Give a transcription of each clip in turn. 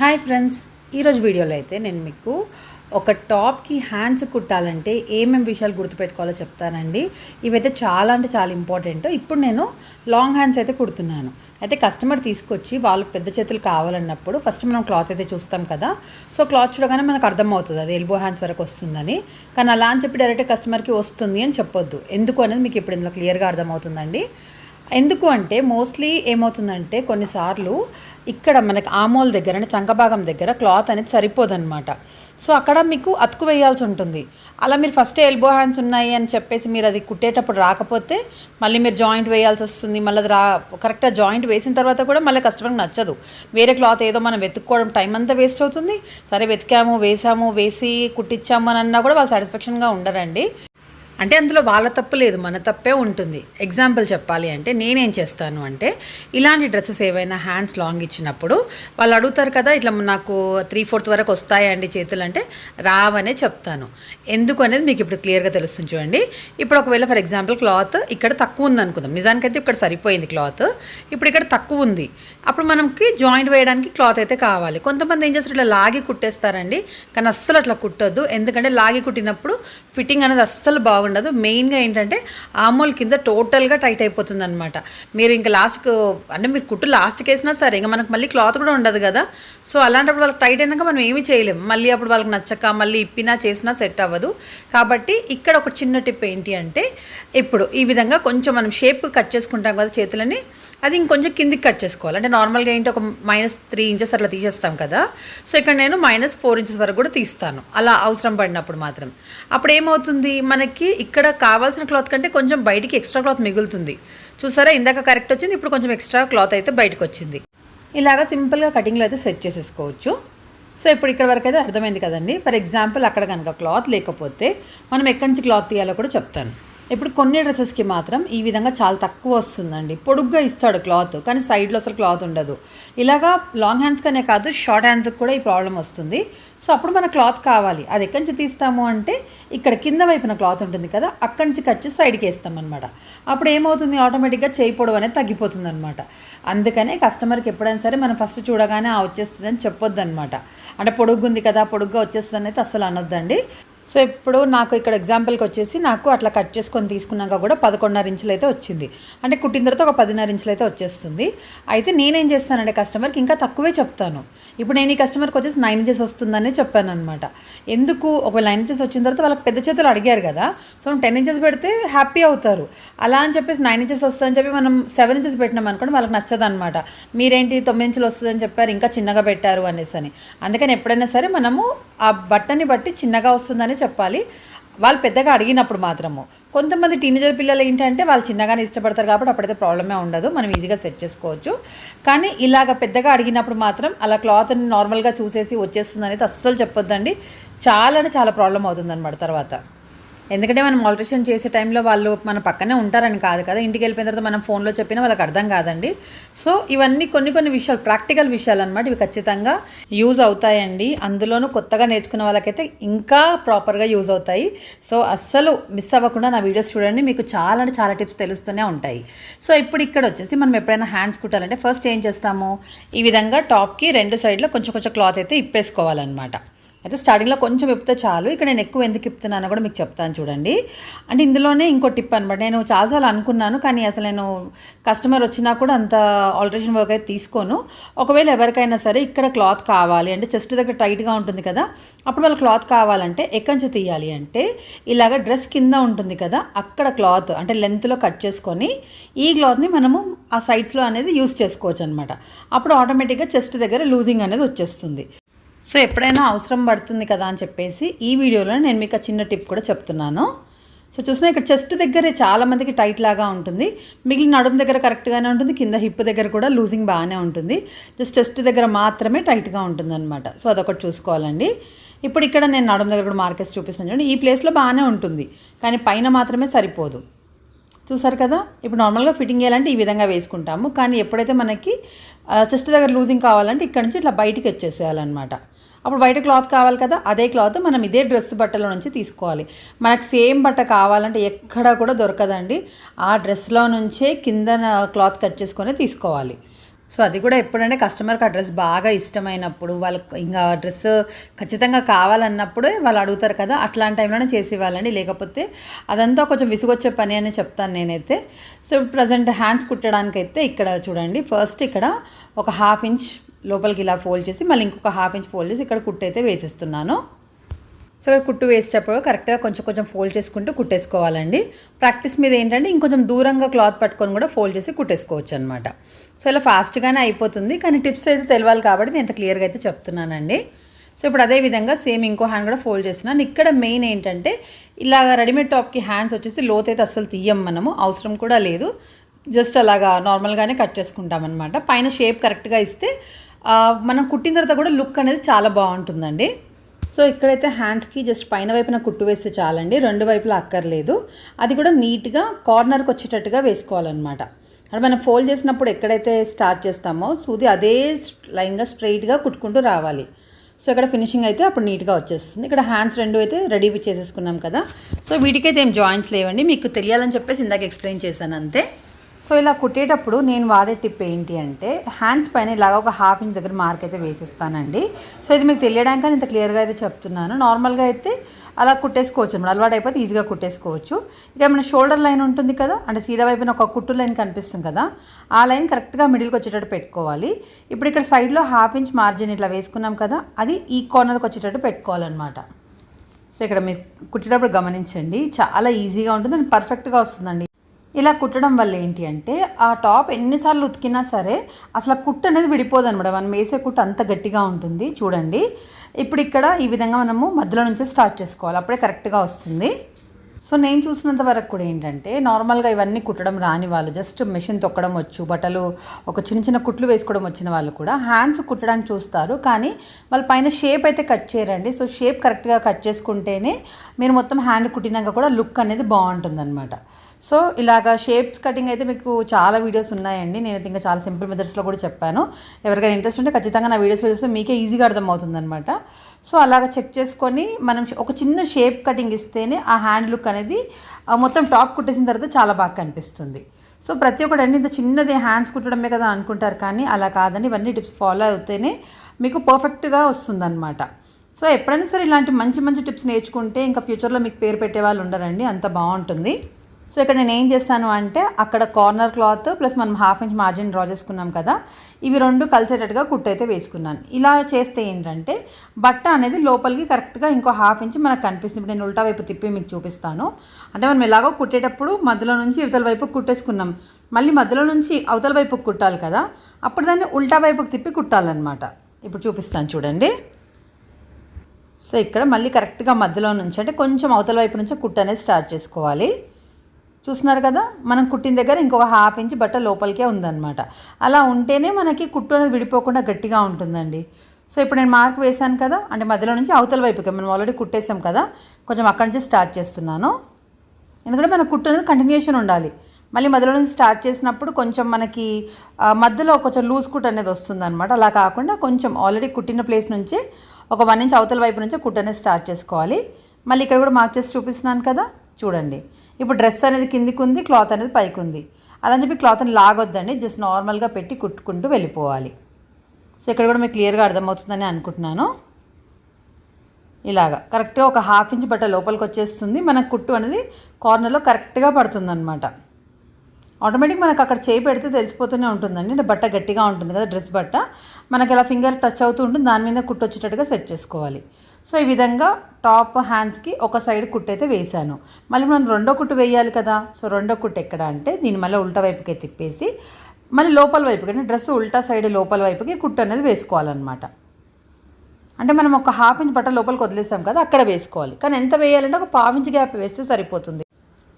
Hi friends ఈరోజు వీడియోలో అయితే నేను మీకు ఒక టాప్కి హ్యాండ్స్ కుట్టాలంటే ఏమేమి విషయాలు గుర్తుపెట్టుకోవాలో చెప్తానండి. ఇవైతే చాలా అంటే చాలా ఇంపార్టెంట్. ఇప్పుడు నేను లాంగ్ హ్యాండ్స్ అయితే కుడుతున్నాను. అయితే కస్టమర్ తీసుకొచ్చి వాళ్ళు పెద్ద చేతులు కావాలన్నప్పుడు ఫస్ట్ మనం క్లాత్ అయితే చూస్తాం కదా. సో క్లాత్ చూడగానే మనకు అర్థమవుతుంది అది ఎల్బో హ్యాండ్స్ వరకు వస్తుందని. కానీ అలా అని చెప్పి డైరెక్ట్ కస్టమర్కి వస్తుంది అని చెప్పొద్దు. ఎందుకు అనేది మీకు ఇప్పుడు ఇందులో క్లియర్గా అర్థమవుతుందండి. ఎందుకు అంటే మోస్ట్లీ ఏమవుతుందంటే కొన్నిసార్లు ఇక్కడ మనకి ఆమోల్ దగ్గర అంటే చంకభాగం దగ్గర క్లాత్ అనేది సరిపోదన్నమాట. సో అక్కడ మీకు అతుకు వేయాల్సి ఉంటుంది. అలా మీరు ఫస్ట్ ఎల్బో హ్యాండ్స్ ఉన్నాయి అని చెప్పేసి మీరు అది కుట్టేటప్పుడు రాకపోతే మళ్ళీ మీరు జాయింట్ వేయాల్సి వస్తుంది. మళ్ళీ అది రా కరెక్ట్గా జాయింట్ వేసిన తర్వాత కూడా మళ్ళీ కస్టమర్కి నచ్చదు. వేరే క్లాత్ ఏదో మనం వెతుక్కోవడం టైం అంతా వేస్ట్ అవుతుంది. సరే వెతికాము వేసాము వేసి కుట్టించాము అని అన్నా కూడా వాళ్ళు సాటిస్ఫాక్షన్గా ఉండరండి. అంటే అందులో వాళ్ళ తప్పు లేదు మన తప్పే ఉంటుంది. ఎగ్జాంపుల్ చెప్పాలి అంటే నేనేం చేస్తాను అంటే ఇలాంటి డ్రెస్సెస్ ఏవైనా హ్యాండ్స్ లాంగ్ ఇచ్చినప్పుడు వాళ్ళు అడుగుతారు కదా ఇట్లా నాకు త్రీ ఫోర్త్ వరకు వస్తాయండి చేతులు అంటే రావనే చెప్తాను. ఎందుకు అనేది మీకు ఇప్పుడు క్లియర్గా తెలుస్తుంది చూడండి. ఇప్పుడు ఒకవేళ ఫర్ ఎగ్జాంపుల్ క్లాత్ ఇక్కడ తక్కువ ఉంది అనుకుందాం నిజానికైతే ఇక్కడ సరిపోయింది క్లాత్ ఇప్పుడు ఇక్కడ తక్కువ ఉంది. అప్పుడు మనకి జాయింట్ వేయడానికి క్లాత్ అయితే కావాలి. కొంతమంది ఏం చేస్తారు ఇట్లా లాగి కుట్టేస్తారండి. కానీ అస్సలు అట్లా కుట్టొద్దు. ఎందుకంటే లాగి కుట్టినప్పుడు ఫిట్టింగ్ అనేది అస్సలు బాగుండదు. ఉండదు. మెయిన్గా ఏంటంటే ఆమోల్ కింద టోటల్గా టైట్ అయిపోతుంది అనమాట మీరు ఇంకా లాస్ట్కు అంటే మీరు కుట్టు లాస్ట్కి వేసినా సరే ఇంకా మనకు మళ్ళీ క్లాత్ కూడా ఉండదు కదా. సో అలాంటప్పుడు వాళ్ళకి టైట్ అయినాక మనం ఏమీ చేయలేము మళ్ళీ అప్పుడు వాళ్ళకి నచ్చక మళ్ళీ ఇప్పినా చేసినా సెట్ అవ్వదు. కాబట్టి ఇక్కడ ఒక చిన్న టిప్ ఏంటి అంటే ఇప్పుడు ఈ విధంగా కొంచెం మనం షేప్ కట్ చేసుకుంటాం కదా చేతులని. అది ఇంకొంచెం కిందికి కట్ చేసుకోవాలి. అంటే నార్మల్గా ఏంటి ఒక మైనస్ త్రీ ఇంచెస్ అట్లా తీసేస్తాం కదా. సో ఇక్కడ నేను మైనస్ ఫోర్ ఇంచెస్ వరకు కూడా తీస్తాను. అలా అవసరం పడినప్పుడు మాత్రం. అప్పుడు ఏమవుతుంది? మనకి ఇక్కడ కావాల్సిన క్లాత్ కంటే కొంచెం బయటికి ఎక్స్ట్రా క్లాత్ మిగులుతుంది. చూసారా? ఇందాక కరెక్ట్ వచ్చింది ఇప్పుడు కొంచెం ఎక్స్ట్రా క్లాత్ అయితే బయటకు వచ్చింది. ఇలాగ సింపుల్గా కటింగ్లో అయితే సెట్ చేసేసుకోవచ్చు. సో ఇప్పుడు ఇక్కడ వరకు అయితే అర్థమైంది కదండి. ఫర్ ఎగ్జాంపుల్ అక్కడ కనుక క్లాత్ లేకపోతే మనం ఎక్కడి నుంచి క్లాత్ తీయాలో కూడా చెప్తాను. ఇప్పుడు కొన్ని డ్రెస్సెస్కి మాత్రం ఈ విధంగా చాలా తక్కువ వస్తుందండి. పొడుగ్గా ఇస్తాడు క్లాత్ కానీ సైడ్లో అసలు క్లాత్ ఉండదు. ఇలాగా లాంగ్ హ్యాండ్స్ కనే కాదు షార్ట్ హ్యాండ్స్కి కూడా ఈ ప్రాబ్లం వస్తుంది. సో అప్పుడు మన క్లాత్ కావాలి. అది ఎక్కడి నుంచి తీస్తాము అంటే ఇక్కడ కింద వైపున క్లాత్ ఉంటుంది కదా అక్కడి నుంచి కట్ చేసి సైడ్కి వేస్తాం అనమాట అప్పుడు ఏమవుతుంది? ఆటోమేటిక్గా చేయి పొడవు అనేది తగ్గిపోతుంది అనమాట అందుకనే కస్టమర్కి ఎప్పుడైనా సరే మనం ఫస్ట్ చూడగానే ఆ వచ్చేస్తుంది అని చెప్పొద్దు అనమాట అంటే పొడుగ్గుంది కదా పొడుగ్గా వచ్చేస్తుంది అనేది అసలు అనొద్దండి. సో ఇప్పుడు నాకు ఇక్కడ ఎగ్జాంపుల్కి వచ్చేసి నాకు అట్లా కట్ చేసుకొని తీసుకున్నాక కూడా పదకొండున్నర ఇంచులు అయితే వచ్చింది. అంటే కుట్టిన తర్వాత ఒక పదిన్నర ఇంచులు అయితే వచ్చేస్తుంది. అయితే నేనేం చేస్తానంటే కస్టమర్కి ఇంకా తక్కువే చెప్తాను. ఇప్పుడు నేను ఈ కస్టమర్కి వచ్చేసి నైన్ ఇంచెస్ వస్తుందనే చెప్పాను అనమాట ఎందుకు? ఒక నైన్ ఇంచెస్ వచ్చిన తర్వాత వాళ్ళకి పెద్ద చేతులు అడిగారు కదా. సో టెన్ ఇంచెస్ పెడితే హ్యాపీ అవుతారు. అలా అని చెప్పేసి నైన్ ఇంచెస్ వస్తుందని చెప్పి మనం సెవెన్ ఇంచెస్ పెట్టినాం అనుకోండి వాళ్ళకి నచ్చదు అనమాట మీరేంటి తొమ్మిది ఇంచులు వస్తుందని చెప్పారు ఇంకా చిన్నగా పెట్టారు అనేసి అని అందుకని ఎప్పుడైనా సరే మనము ఆ బట్టని బట్టి చిన్నగా వస్తుందని చెప్పాలి. వాళ్ళు పెద్దగా అడిగినప్పుడు మాత్రము. కొంతమంది టీనేజర్ పిల్లలు ఏంటంటే వాళ్ళు చిన్నగానే ఇష్టపడతారు కాబట్టి అప్పుడైతే ప్రాబ్లమే ఉండదు. మనం ఈజీగా సెట్ చేసుకోవచ్చు. కానీ ఇలాగ పెద్దగా అడిగినప్పుడు మాత్రం అలా క్లాత్ని నార్మల్గా చూసేసి వచ్చేస్తుంది అనేది అస్సలు చెప్పొద్దండి. చాలా అంటే చాలా ప్రాబ్లం అవుతుంది అనమాట తర్వాత. ఎందుకంటే మనం ఆల్ట్రేషన్ చేసే టైంలో వాళ్ళు మన పక్కనే ఉంటారని కాదు కదా. ఇంటికి వెళ్ళిపోయిన తర్వాత మనం ఫోన్లో చెప్పినా వాళ్ళకి అర్థం కాదండి. సో ఇవన్నీ కొన్ని కొన్ని విషయాలు ప్రాక్టికల్ విషయాలు అనమాట ఇవి ఖచ్చితంగా యూజ్ అవుతాయండి. అందులోనూ కొత్తగా నేర్చుకున్న వాళ్ళకైతే ఇంకా ప్రాపర్గా యూజ్ అవుతాయి. సో అస్సలు మిస్ అవ్వకుండా నా వీడియోస్ చూడండి. మీకు చాలా అంటే చాలా టిప్స్ తెలుస్తూనే ఉంటాయి. సో ఇప్పుడు ఇక్కడ వచ్చేసి మనం ఎప్పుడైనా హ్యాండ్స్ కుట్టాలంటే ఫస్ట్ ఏం చేస్తాము? ఈ విధంగా టాప్కి రెండు సైడ్లో కొంచెం కొంచెం క్లాత్ అయితే ఇప్పేసుకోవాలన్నమాట. అయితే స్టార్టింగ్లో కొంచెం విప్పితే చాలు. ఇక్కడ నేను ఎక్కువ ఎందుకు ఇప్పుతున్నానో కూడా మీకు చెప్తాను చూడండి. అంటే ఇందులోనే ఇంకో టిప్ అనమాట నేను చాలాసార్లు అనుకున్నాను కానీ అసలు నేను కస్టమర్ వచ్చినా కూడా అంత ఆల్టరేషన్ వర్క్ అయితే తీసుకోను. ఒకవేళ ఎవరికైనా సరే ఇక్కడ క్లాత్ కావాలి అంటే చెస్ట్ దగ్గర టైట్గా ఉంటుంది కదా అప్పుడు వాళ్ళు క్లాత్ కావాలంటే ఎక్కడి నుంచి తీయాలి అంటే ఇలాగ డ్రెస్ కింద ఉంటుంది కదా అక్కడ క్లాత్ అంటే లెంత్లో కట్ చేసుకొని ఈ క్లాత్ని మనము ఆ సైడ్స్లో అనేది యూస్ చేసుకోవచ్చు అనమాట అప్పుడు ఆటోమేటిక్గా చెస్ట్ దగ్గర లూజింగ్ అనేది వచ్చేస్తుంది. సో ఎప్పుడైనా అవసరం పడుతుంది కదా అని చెప్పేసి ఈ వీడియోలో నేను మీకు ఆ చిన్న టిప్ కూడా చెప్తున్నాను. సో చూసినా ఇక్కడ చెస్ట్ దగ్గరే చాలా మందికి టైట్ లాగా ఉంటుంది. మిగిలిన నడుము దగ్గర కరెక్ట్గానే ఉంటుంది కింద హిప్ దగ్గర కూడా లూజింగ్ బాగానే ఉంటుంది. జస్ట్ చెస్ట్ దగ్గర మాత్రమే టైట్గా ఉంటుంది అనమాట సో అదొకటి చూసుకోవాలండి. ఇప్పుడు ఇక్కడ నేను నడుము దగ్గర కూడా మార్కెట్స్ చూపిస్తాను చూడండి. ఈ ప్లేస్లో బాగానే ఉంటుంది కానీ పైన మాత్రమే సరిపోదు. చూసారు కదా? ఇప్పుడు నార్మల్గా ఫిట్టింగ్ చేయాలంటే ఈ విధంగా వేసుకుంటాము. కానీ ఎప్పుడైతే మనకి చెస్ట్ దగ్గర లూజింగ్ కావాలంటే ఇక్కడ నుంచి ఇట్లా బయటికి వచ్చేసేయాలన్నమాట. అప్పుడు బయట క్లాత్ కావాలి కదా? అదే క్లాత్ మనం ఇదే డ్రెస్ బట్టల నుంచి తీసుకోవాలి. మనకు సేమ్ బట్ట కావాలంటే ఎక్కడ కూడా దొరకదండి. ఆ డ్రెస్లో నుంచే కింద క్లాత్ కట్ చేసుకొని తీసుకోవాలి. సో అది కూడా ఎప్పుడంటే కస్టమర్కి ఆ డ్రెస్ బాగా ఇష్టమైనప్పుడు వాళ్ళకి ఇంకా డ్రెస్ ఖచ్చితంగా కావాలన్నప్పుడే వాళ్ళు అడుగుతారు కదా అట్లాంటి టైంలోనే చేసి ఇవ్వాలండి లేకపోతే అదంతా కొంచెం విసుగొచ్చే పని అని చెప్తాను నేనైతే. సో ప్రజెంట్ హ్యాండ్స్ కుట్టడానికైతే ఇక్కడ చూడండి ఫస్ట్ ఇక్కడ ఒక హాఫ్ ఇంచ్ లోపలికి ఇలా ఫోల్డ్ చేసి మళ్ళీ ఇంకొక హాఫ్ ఇంచ్ ఫోల్డ్ చేసి ఇక్కడ కుట్టు అయితే వేసేస్తున్నాను. సో ఇక్కడ కుట్టు వేసేటప్పుడు కరెక్ట్గా కొంచెం కొంచెం ఫోల్డ్ చేసుకుంటూ కుట్టేసుకోవాలండి. ప్రాక్టీస్ మీద ఏంటంటే ఇంకొంచెం దూరంగా క్లాత్ పట్టుకొని కూడా ఫోల్డ్ చేసి కుట్టేసుకోవచ్చు అనమాట సో ఇలా ఫాస్ట్గానే అయిపోతుంది. కానీ టిప్స్ అయితే తెలియాలి కాబట్టి నేను ఇంత క్లియర్గా అయితే చెప్తున్నానండి. సో ఇప్పుడు అదే విధంగా సేమ్ ఇంకో హ్యాండ్ కూడా ఫోల్డ్ చేస్తున్నాను. ఇక్కడ మెయిన్ ఏంటంటే ఇలాగ రెడీమేడ్ టాప్కి హ్యాండ్స్ వచ్చేసి లోత్ అయితే అస్సలు తీయం మనము. అవసరం కూడా లేదు. జస్ట్ అలాగా నార్మల్గానే కట్ చేసుకుంటాం అనమాట పైన షేప్ కరెక్ట్గా ఇస్తే మనం కుట్టిన తర్వాత కూడా లుక్ అనేది చాలా బాగుంటుందండి. సో ఇక్కడైతే హ్యాండ్స్కి జస్ట్ పైన వైపున కుట్టు వేస్తే చాలండి. రెండు వైపులా అక్కర్లేదు. అది కూడా నీట్గా కార్నర్కి వచ్చేటట్టుగా వేసుకోవాలన్నమాట. అంటే మనం ఫోల్డ్ చేసినప్పుడు ఎక్కడైతే స్టార్ట్ చేస్తామో సూది అదే లైన్గా స్ట్రైట్గా కుట్టుకుంటూ రావాలి. సో ఇక్కడ ఫినిషింగ్ అయితే అప్పుడు నీట్గా వచ్చేస్తుంది. ఇక్కడ హ్యాండ్స్ రెండు అయితే రెడీ చేసేసుకున్నాం కదా. సో వీటికైతే ఏం జాయింట్స్ లేవండి. మీకు తెలియాలని చెప్పేసి ఇందాక ఎక్స్ప్లెయిన్ చేశాను అంతే. సో ఇలా కుట్టేటప్పుడు నేను వాడే టిప్ ఏంటి అంటే హ్యాండ్స్ పైన ఇలాగ ఒక హాఫ్ ఇంచ్ దగ్గర మార్క్ అయితే వేసేస్తానండి. సో ఇది మీకు తెలియడానికి ఇంత క్లియర్గా అయితే చెప్తున్నాను. నార్మల్గా అయితే అలా కుట్టేసుకోవచ్చు అనమాట. అలవాటు అయిపోతే ఈజీగా కుట్టేసుకోవచ్చు. ఇక్కడ మన షోల్డర్ లైన్ ఉంటుంది కదా అంటే సీదా వైపున ఒక కుట్టు లైన్ కనిపిస్తుంది కదా ఆ లైన్ కరెక్ట్గా మిడిల్కి వచ్చేటట్టు పెట్టుకోవాలి. ఇప్పుడు ఇక్కడ సైడ్లో హాఫ్ ఇంచ్ మార్జిన్ ఇట్లా వేసుకున్నాం కదా అది ఈ కార్నర్కి వచ్చేటట్టు పెట్టుకోవాలన్నమాట. సో ఇక్కడ మీరు కుట్టేటప్పుడు గమనించండి చాలా ఈజీగా ఉంటుంది అండ్ పర్ఫెక్ట్గా వస్తుందండి. ఇలా కుట్టడం వల్ల ఏంటి అంటే ఆ టాప్ ఎన్నిసార్లు ఉతికినా సరే అసలు ఆ అనేది విడిపోదు అనమాట మనం వేసే కుట్టు అంత గట్టిగా ఉంటుంది. చూడండి. ఇప్పుడు ఇక్కడ ఈ విధంగా మనము మధ్యలో నుంచే స్టార్ట్ చేసుకోవాలి. అప్పుడే కరెక్ట్గా వస్తుంది. సో నేను చూసినంత వరకు కూడా ఏంటంటే నార్మల్గా ఇవన్నీ కుట్టడం రాని వాళ్ళు జస్ట్ మెషిన్ తొక్కడం వచ్చు బట్టలు ఒక చిన్న చిన్న కుట్లు వేసుకోవడం వచ్చిన వాళ్ళు కూడా హ్యాండ్స్ కుట్టడానికి చూస్తారు. కానీ వాళ్ళ పైన షేప్ అయితే కట్ చేయరండి. సో షేప్ కరెక్ట్గా కట్ చేసుకుంటేనే మీరు మొత్తం హ్యాండ్ కుట్టినాక కూడా లుక్ అనేది బాగుంటుందన్నమాట. సో ఇలాగా షేప్స్ కటింగ్ అయితే మీకు చాలా వీడియోస్ ఉన్నాయండి. నేను ఇంకా చాలా సింపుల్ మెథడ్స్లో కూడా చెప్పాను. ఎవరికైనా ఇంట్రెస్ట్ ఉంటే ఖచ్చితంగా నా వీడియోస్లో చూస్తే మీకే ఈజీగా అర్థమవుతుందనమాట సో అలాగ చెక్ చేసుకొని మనం ఒక చిన్న షేప్ కటింగ్ ఇస్తేనే ఆ హ్యాండ్ లుక్ అనేది మొత్తం టాప్ కుట్టేసిన తర్వాత చాలా బాగా కనిపిస్తుంది. సో ప్రతి ఒక్కటి అన్ని ఇంత చిన్నది హ్యాండ్స్ కుట్టడమే కదా అనుకుంటారు కానీ అలా కాదని ఇవన్నీ టిప్స్ ఫాలో అవుతేనే మీకు పర్ఫెక్ట్గా వస్తుందన్నమాట. సో ఎప్పుడైనా సరే ఇలాంటి మంచి మంచి టిప్స్ నేర్చుకుంటే ఇంకా ఫ్యూచర్లో మీకు పేరు పెట్టే వాళ్ళు ఉండరండి. అంత బాగుంటుంది. సో ఇక్కడ నేను ఏం చేస్తాను అంటే అక్కడ కార్నర్ క్లాత్ ప్లస్ మనం హాఫ్ ఇంచ్ మార్జిన్ డ్రా చేసుకున్నాం కదా ఇవి రెండు కలిసేటట్టుగా కుట్టు అయితే వేసుకున్నాను. ఇలా చేస్తే ఏంటంటే బట్ట అనేది లోపలికి కరెక్ట్గా ఇంకో హాఫ్ ఇంచ్ మనకు కనిపిస్తుంది. ఇప్పుడు నేను ఉల్టా వైపు తిప్పి మీకు చూపిస్తాను. అంటే మనం ఎలాగో కుట్టేటప్పుడు మధ్యలో నుంచి ఇవతల వైపు కుట్టేసుకున్నాం. మళ్ళీ మధ్యలో నుంచి అవతల వైపుకి కుట్టాలి కదా అప్పుడు దాన్ని ఉల్టా వైపుకి తిప్పి కుట్టాలన్నమాట. ఇప్పుడు చూపిస్తాను చూడండి. సో ఇక్కడ మళ్ళీ కరెక్ట్గా మధ్యలో నుంచి అంటే కొంచెం అవతల వైపు నుంచి కుట్టు అనేది స్టార్ట్ చేసుకోవాలి. చూస్తున్నారు కదా? మనం కుట్టిన దగ్గర ఇంకొక హాఫ్ ఇంచ్ బట్ట లోపలికే ఉందన్నమాట. అలా ఉంటేనే మనకి కుట్టు అనేది విడిపోకుండా గట్టిగా ఉంటుందండి. సో ఇప్పుడు నేను మార్క్ వేశాను కదా? అంటే మధ్యలో నుంచి అవతల వైపుకి మనం ఆల్రెడీ కుట్టేసాం కదా? కొంచెం అక్కడి నుంచి స్టార్ట్ చేస్తున్నాను. ఎందుకంటే మన కుట్టు అనేది కంటిన్యూషన్ ఉండాలి. మళ్ళీ మధ్యలో నుంచి స్టార్ట్ చేసినప్పుడు కొంచెం మనకి మధ్యలో కొంచెం లూజ్ కుట్ అనేది వస్తుంది అనమాట అలా కాకుండా కొంచెం ఆల్రెడీ కుట్టిన ప్లేస్ నుంచి ఒక వన్ ఇంచ్ అవతల వైపు నుంచి కుట్ అనేది స్టార్ట్ చేసుకోవాలి. మళ్ళీ ఇక్కడ కూడా మార్క్ చేసి చూపిస్తున్నాను కదా? చూడండి. ఇప్పుడు డ్రెస్ అనేది కిందికి ఉంది క్లాత్ అనేది పైకి ఉంది అలా అని చెప్పి క్లాత్ని లాగొద్దండి జస్ట్ నార్మల్గా పెట్టి కుట్టుకుంటూ వెళ్ళిపోవాలి. సో ఇక్కడ కూడా మీకు క్లియర్గా అర్థమవుతుందని అనుకుంటున్నాను. ఇలాగా కరెక్ట్గా ఒక హాఫ్ ఇంచ్ బట్ట లోపలికి వచ్చేస్తుంది. మనకు కుట్టు అనేది కార్నర్లో కరెక్ట్గా పడుతుంది అనమాట ఆటోమేటిక్ మనకు అక్కడ చేయి పెడితే తెలిసిపోతూనే ఉంటుందండి. అంటే బట్ట గట్టిగా ఉంటుంది కదా డ్రెస్ బట్ట. మనకి ఇలా ఫింగర్ టచ్ అవుతూ ఉంటుంది దాని మీద కుట్టు వచ్చేటట్టుగా సెట్ చేసుకోవాలి. సో ఈ విధంగా టాప్ హ్యాండ్స్కి ఒక సైడ్ కుట్టు అయితే వేశాను. మళ్ళీ మనం రెండో కుట్టు వేయాలి కదా. సో రెండో కుట్టు ఎక్కడ అంటే దీని మళ్ళీ ఉల్టా వైపుకే తిప్పేసి మళ్ళీ లోపల వైపుకి అంటే డ్రెస్ ఉల్టా సైడ్ లోపల వైపుకి కుట్టు అనేది వేసుకోవాలన్నమాట. అంటే మనం ఒక హాఫ్ ఇంచ్ బట్ట లోపలికి వదిలేసాం కదా అక్కడ వేసుకోవాలి. కానీ ఎంత వేయాలంటే ఒక పావు ఇంచ్ గ్యాప్ వేస్తే సరిపోతుంది.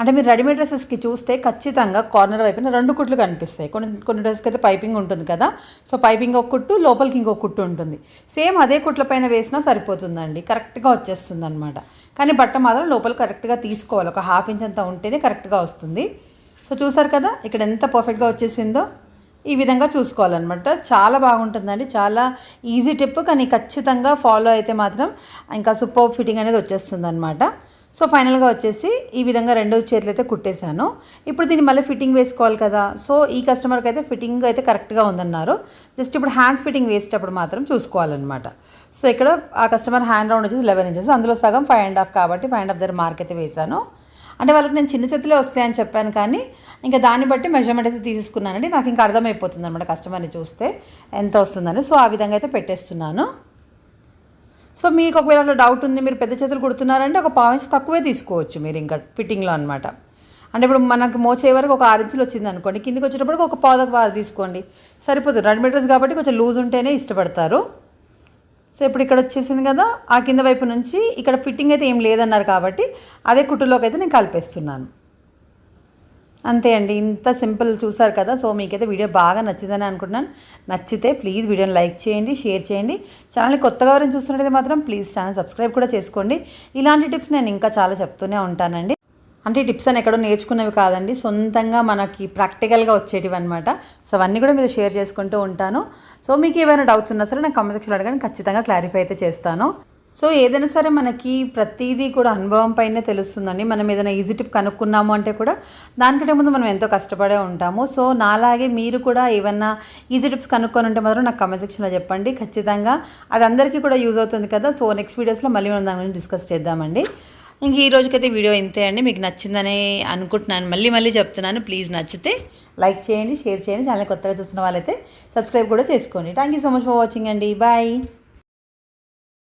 అంటే మీరు రెడీమేడ్ డ్రెస్సెస్కి చూస్తే ఖచ్చితంగా కార్నర్ వైపున రెండు కుట్లు కనిపిస్తాయి. కొన్ని కొన్ని డ్రెస్కి అయితే పైపింగ్ ఉంటుంది కదా. సో పైపింగ్ ఒక కుట్టు లోపలికి ఇంకో కుట్టు ఉంటుంది. సేమ్ అదే కుట్ల పైన వేసినా సరిపోతుందండి. కరెక్ట్గా వచ్చేస్తుంది అనమాట కానీ బట్ట మాత్రం లోపల కరెక్ట్గా తీసుకోవాలి. ఒక హాఫ్ ఇంచ్ అంతా ఉంటేనే కరెక్ట్గా వస్తుంది. సో చూసారు కదా ఇక్కడ ఎంత పర్ఫెక్ట్గా వచ్చేసిందో. ఈ విధంగా చూసుకోవాలన్నమాట. చాలా బాగుంటుందండి. చాలా ఈజీ టిప్ కానీ ఖచ్చితంగా ఫాలో అయితే మాత్రం ఇంకా సూపర్ ఫిట్టింగ్ అనేది వచ్చేస్తుంది అనమాట సో ఫైనల్గా వచ్చేసి ఈ విధంగా రెండు చేతులు అయితే కుట్టేశాను. ఇప్పుడు దీన్ని మళ్ళీ ఫిట్టింగ్ వేసుకోవాలి కదా. సో ఈ కస్టమర్కి అయితే ఫిట్టింగ్ అయితే కరెక్ట్గా ఉందన్నారు. జస్ట్ ఇప్పుడు హ్యాండ్స్ ఫిట్టింగ్ వేసేటప్పుడు మాత్రం చూసుకోవాలన్నమాట. సో ఇక్కడ ఆ కస్టమర్ హ్యాండ్ రౌండ్ వచ్చేసి లెవెన్ ఇంచెస్ అందులో సగం ఫైవ్ అండ్ హాఫ్ కాబట్టి ఫైవ్ అండ్ హాఫ్ దగ్గర మార్క్ అయితే వేశాను. అంటే వాళ్ళకి నేను చిన్న చేతులే వస్తాయని చెప్పాను కానీ ఇంకా దాన్ని బట్టి మెజర్మెంట్ అయితే తీసుకున్నానండి నాకు ఇంకా అర్థమైపోతుంది అనమాట కస్టమర్ని చూస్తే ఎంత వస్తుందని. సో ఆ విధంగా అయితే పెట్టేస్తున్నాను. సో మీకు ఒకవేళ అట్లా డౌట్ ఉంది మీరు పెద్ద చేతులు కుడుతున్నారంటే ఒక పావు ఇంచ్ తక్కువే తీసుకోవచ్చు మీరు ఇంకా ఫిట్టింగ్లో అనమాట అంటే ఇప్పుడు మనకు మోచే వరకు ఒక ఆరు ఇంచులు వచ్చింది అనుకోండి కిందికి వచ్చేటప్పుడు ఒక పావు పావు తీసుకోండి. సరిపోతుంది. రెండు మీటర్స్ కాబట్టి కొంచెం లూజ్ ఉంటేనే ఇష్టపడతారు. సో ఇప్పుడు ఇక్కడ వచ్చేసింది కదా ఆ కింద వైపు నుంచి ఇక్కడ ఫిట్టింగ్ అయితే ఏం లేదన్నారు కాబట్టి అదే కుట్టులోకి అయితే నేను కలిపేస్తున్నాను. అంతే అండి. ఇంత సింపుల్ చూసారు కదా సో మీకైతే వీడియో బాగా నచ్చిందని అనుకుంటున్నాను. నచ్చితే ప్లీజ్ వీడియోని లైక్ చేయండి షేర్ చేయండి. ఛానల్ని కొత్తగా ఎవరైనా చూస్తున్నట్టయితే మాత్రం ప్లీజ్ ఛానల్ సబ్స్క్రైబ్ కూడా చేసుకోండి. ఇలాంటి టిప్స్ నేను ఇంకా చాలా చెప్తూనే ఉంటానండి. అంటే టిప్స్ అని ఎక్కడో నేర్చుకున్నవి కాదండి. సొంతంగా మనకి ప్రాక్టికల్గా వచ్చేటివి అనమాట సో అవన్నీ కూడా మీరు షేర్ చేసుకుంటూ ఉంటాను. సో మీకు ఏమైనా డౌట్స్ ఉన్నా సరే నాకు కామెంట్ సెక్షన్లో అడగండి. ఖచ్చితంగా క్లారిఫై అయితే చేస్తాను. సో ఏదైనా సరే మనకి ప్రతిదీ కూడా అనుభవం పైనే తెలుస్తుందండి. మనం ఏదైనా ఈజీ టిప్ కనుక్కున్నాము అంటే కూడా దానికంటే ముందు మనం ఎంతో కష్టపడే ఉంటాము. సో నాలాగే మీరు కూడా ఏమన్నా ఈజీ టిప్స్ కనుక్కొని ఉంటే మాత్రం నాకు కమెంట్ సెక్షన్లో చెప్పండి. ఖచ్చితంగా అది అందరికీ కూడా యూజ్ అవుతుంది కదా. సో నెక్స్ట్ వీడియోస్లో మళ్ళీ మనం దాని గురించి డిస్కస్ చేద్దామండి. ఇంక ఈ రోజుకైతే వీడియో ఇంతే అండి. మీకు నచ్చిందని అనుకుంటున్నాను. మళ్ళీ మళ్ళీ చెప్తున్నాను. ప్లీజ్ నచ్చితే లైక్ చేయండి షేర్ చేయండి. ఛానల్ కొత్తగా చూస్తున్న వాళ్ళైతే సబ్స్క్రైబ్ కూడా చేసుకోండి. Thank you so much for watching అండి. బాయ్